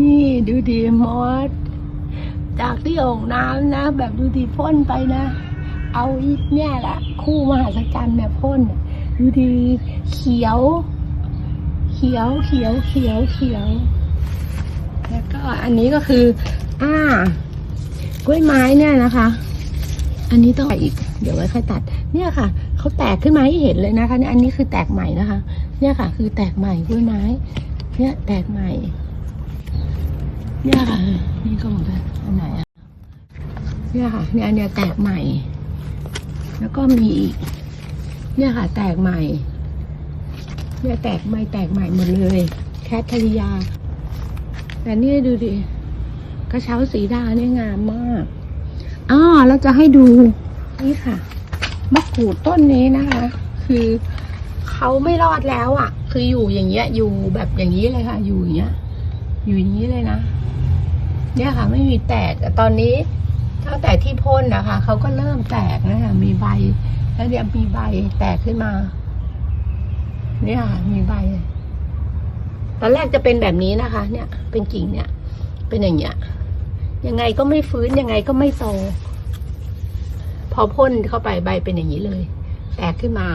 นี่ดูดีมอสจากที่โอ่งน้ำนะ แบบดูดีพ่นไปนะ เอาอีกเนี่ยแหละคู่มหัศจรรย์เนี่ยพ่นดูดีเขียว เขียวเขียวเขียวเขียว แล้วก็อันนี้ก็คือ อ่ากล้วยไม้เนี่ยนะคะ อันนี้ต้องอีก เดี๋ยวไว้ค่อยตัด เนี่ยค่ะเขาแตกขึ้นมาให้เห็นเลยนะคะเนี่ยอันนี้คือแตกใหม่นะคะ เนี่ยค่ะ คือแตกใหม่กล้วยไม้ เนี่ยแตกใหม่ เนี่ยค่ะ นี่ก็เหมือนกันอันไหนอะเนี่ยค่ะ เนี่ยเนี้ยแตกใหม่ แล้วก็มีอีก เนี่ยค่ะ แตกใหม่ เนี่ยแตกใหม่แตกใหม่หมดเลย แคทธริยา แต่นี่ดูดิ กระเช้าสีดาเนี่ยงามมากอ๋อเราจะให้ดู นี่ค่ะ มะกรูดต้นนี้นะคะ คือเขาไม่รอดแล้วอะ่ะ คืออยู่อย่างเงี้ย อยู่แบบอย่างนี้เลยค่ะ อยู่อย่างเงี้ย อยู่อย่างนี้เลยนะ เนี่ยค่ะ ไม่มีแตกแต่ตอนนี้ตั้งแต่ที่พ่นนะคะเขาก็เริ่มแตกนะคะมีใบ แล้วเดี๋ยวมีใบแตกขึ้นมา เนี่ยค่ะ มีใบ ตอนแรกจะเป็นแบบนี้นะคะ เนี่ย เป็นกิ่งเนี่ย เป็นอย่างเงี้ย ยังไงก็ไม่ฟื้นยังไงก็ไม่โต พอพ่นเข้าไปใบเป็นอย่างนี้เลย แตกขึ้นมา